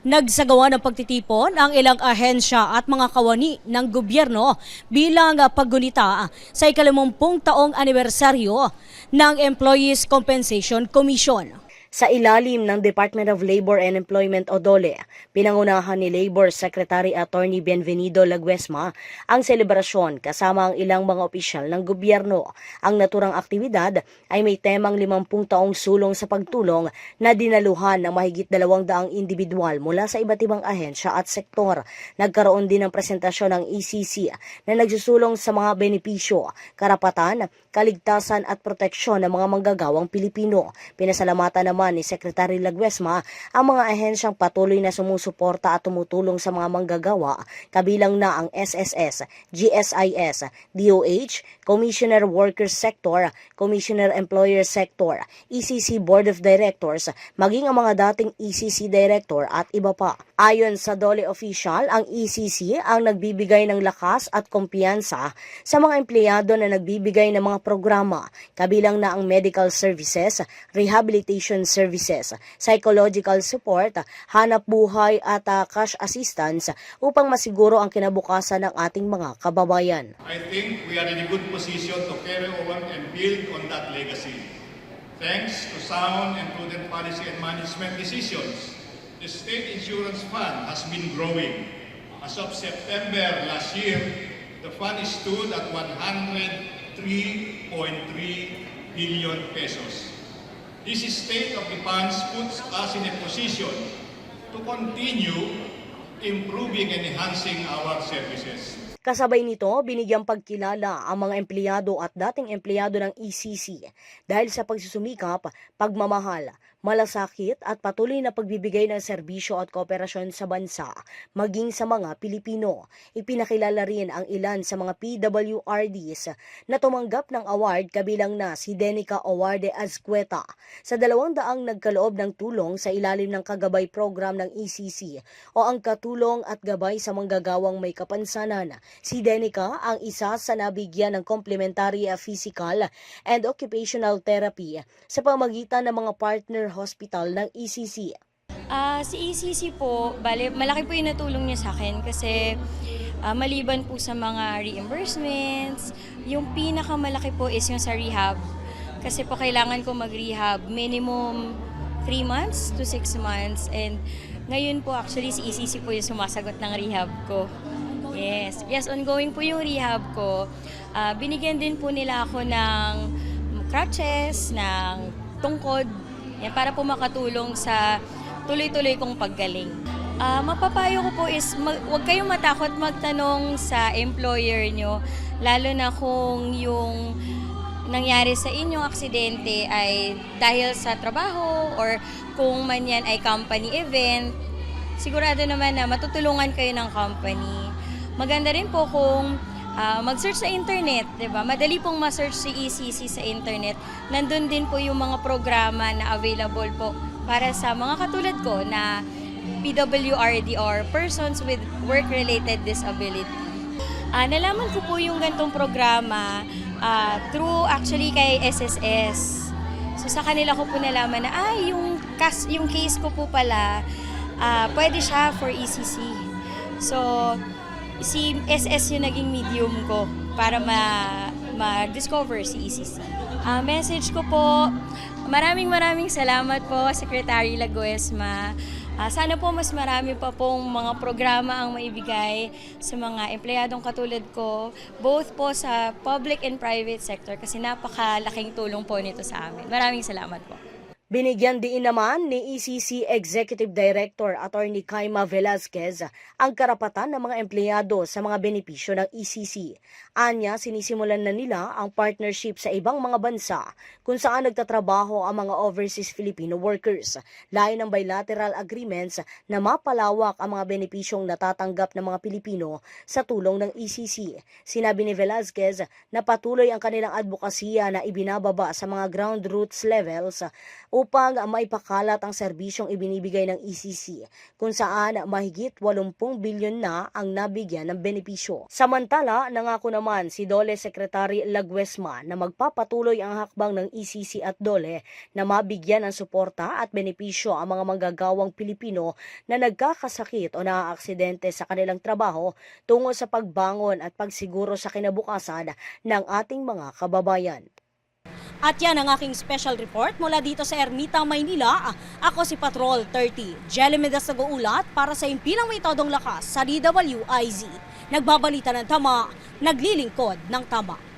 Nagsagawa ng pagtitipon ang ilang ahensya at mga kawani ng gobyerno bilang paggunita sa ikalimumpung taong anibersaryo ng Employees Compensation Commission. Sa ilalim ng Department of Labor and Employment o DOLE, pinangunahan ni Labor Secretary Attorney Bienvenido Laguesma ang selebrasyon kasama ang ilang mga opisyal ng gobyerno. Ang naturang aktibidad ay may temang 50 taong sulong sa pagtulong na dinaluhan ng mahigit 200 individual mula sa iba't ibang ahensya at sektor. Nagkaroon din ng presentasyon ng ECC na nagsusulong sa mga benepisyo, karapatan, kaligtasan at proteksyon ng mga manggagawang Pilipino. Pinasalamatan naman ni Secretary Laguesma ang mga ahensyang patuloy na sumusuporta at tumutulong sa mga manggagawa kabilang na ang SSS, GSIS, DOH, Commissioner Workers Sector, Commissioner Employer Sector, ECC Board of Directors, maging ang mga dating ECC Director at iba pa. Ayon sa Dole Official, ang ECC ang nagbibigay ng lakas at kumpiyansa sa mga empleyado na nagbibigay ng mga programa, kabilang na ang medical services, rehabilitation services, psychological support, hanap buhay at ah, cash assistance upang masiguro ang kinabukasan ng ating mga kababayan. I think we are in a good position to carry on and build on that legacy. Thanks to sound and prudent policy and management decisions, the State Insurance Fund has been growing. As of September last year, the fund stood at 103.3 billion pesos. This state of the funds puts us in a position to continue improving and enhancing our services. Kasabay nito, binigyang pagkilala ang mga empleyado at dating empleyado ng ECC dahil sa pagsusumikap, pagmamahal, malasakit at patuloy na pagbibigay ng serbisyo at kooperasyon sa bansa, maging sa mga Pilipino. Ipinakilala rin ang ilan sa mga PWRDs na tumanggap ng award kabilang na si Denica Owarde Azcueta sa dalawang daang nagkaloob ng tulong sa ilalim ng kagabay program ng ECC o ang katulong at gabay sa manggagawang may kapansanan. Si Denica ang isa sa nabigyan ng complementary physical and occupational therapy sa pamagitan ng mga partner hospital ng ECC. Ah, si ECC po, bale, malaki po yung natulong niya sa akin kasi ah, maliban po sa mga reimbursements, yung pinakamalaki po is yung sa rehab. Kasi po kailangan ko mag-rehab minimum 3 months to 6 months and ngayon po actually si ECC po yung sumasagot ng rehab ko. Yes, yes, ongoing po yung rehab ko. Ah, binigyan din po nila ako ng crutches, ng tungkod, yan, para po makatulong sa tuloy-tuloy kong paggaling. Ah, mapapayo ko po is mag, huwag kayong matakot magtanong sa employer nyo, lalo na kung yung nangyari sa inyong aksidente ay dahil sa trabaho or kung man yan ay company event, sigurado naman na matutulungan kayo ng company. Maganda rin po kung ah, mag-search sa internet, 'di ba? Madali pong ma-search si ECC sa internet. Nandun din po yung mga programa na available po para sa mga katulad ko na PWRD or persons with work-related disability. Ah, nalaman ko po yung gantong programa ah, through actually kay SSS. So sa kanila ko po nalaman na ay yung kas yung case ko po pala ah, pwede siya for ECC. So si SS yung naging medium ko para ma ma-discover si ECC. Ah, message ko po, maraming maraming salamat po Secretary Laguesma. Ah, sana po mas marami pa pong mga programa ang maibigay sa mga empleyadong katulad ko, both po sa public and private sector kasi napakalaking tulong po nito sa amin. Maraming salamat po. Binigyan din naman ni ECC Executive Director Attorney Kaima Velasquez ang karapatan ng mga empleyado sa mga benepisyo ng ECC. Anya, sinisimulan na nila ang partnership sa ibang mga bansa kung saan nagtatrabaho ang mga overseas Filipino workers. Layo ng bilateral agreements na mapalawak ang mga benepisyong natatanggap ng mga Pilipino sa tulong ng ECC. Sinabi ni Velasquez na patuloy ang kanilang advokasya na ibinababa sa mga ground roots levels upang maipakalat ang serbisyong ibinibigay ng ECC kung saan mahigit 80 bilyon na ang nabigyan ng benepisyo. Samantala, nangako naman si Dole Secretary Laguesma na magpapatuloy ang hakbang ng ECC at Dole na mabigyan ng suporta at benepisyo ang mga manggagawang Pilipino na nagkakasakit o naaaksidente sa kanilang trabaho tungo sa pagbangon at pagsiguro sa kinabukasan ng ating mga kababayan. At yan ang aking special report mula dito sa Ermita, Maynila. Ako si Patrol 30, Jelly Medas nag-uulat para sa impilang may todong lakas sa DWIZ. Nagbabalita ng tama, naglilingkod ng tama.